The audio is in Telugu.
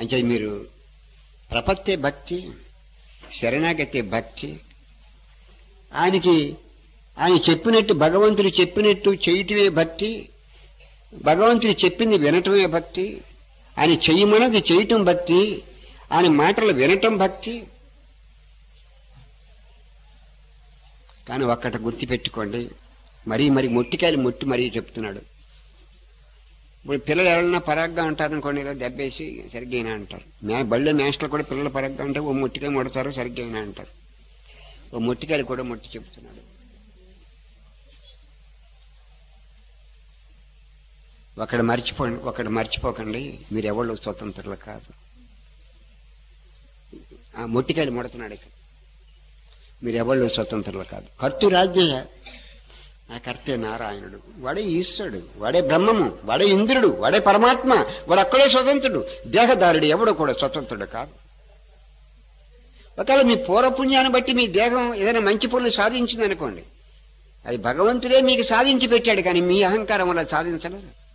అంటే మీరు ప్రపత్తే భక్తి శరణాగతే భక్తి. ఆయనకి ఆయన చెప్పినట్టు భగవంతుడు చెప్పినట్టు చేయటమే భక్తి భగవంతుడు చెప్పింది వినటమే భక్తి ఆయన చెయ్యమన్నది చేయటం భక్తి ఆయన మాటలు వినటం భక్తి. కానీ ఒక్కటి గుర్తుపెట్టుకోండి మరీ మరి మొట్టికాయలు మొట్టి మరీ చెప్తున్నాడు. ఇప్పుడు పిల్లలు ఎవరన్నా పరాగ్గా ఉంటారు అనుకోండి ఇలా దెబ్బేసి సరిగ్గా అంటారు. మే బళ్ళో మేస్టర్లు కూడా పిల్లలు పరాగ్గా ఉంటే ఓ మొట్టికాయ ముడతారు సరిగ్గా అంటారు. ఓ మొట్టికాయలు కూడా మొట్టి చెప్తున్నాడు ఒకడు మర్చిపోండి ఒకడు మర్చిపోకండి మీరు ఎవరు స్వతంత్రులు కాదు. ఆ మొట్టికాయలు ముడుతున్నాడు ఇక్కడ. మీరు ఎవరు స్వతంత్రులు కాదు. కర్తు రాజ్య ఆ కర్తే నారాయణుడు. వాడే ఈశ్వరుడు వాడే బ్రహ్మము వాడే ఇంద్రుడు వాడే పరమాత్మ వాడు అక్కడే స్వతంత్రుడు. దేహదారుడు ఎవడు కూడా స్వతంత్రుడు కాదు. ఒకవేళ మీ పూర్వపుణ్యాన్ని బట్టి మీ దేహం ఏదైనా మంచి పనులు సాధించింది అనుకోండి అది భగవంతుడే మీకు సాధించి పెట్టాడు కానీ మీ అహంకారం వల్ల సాధించలేదు.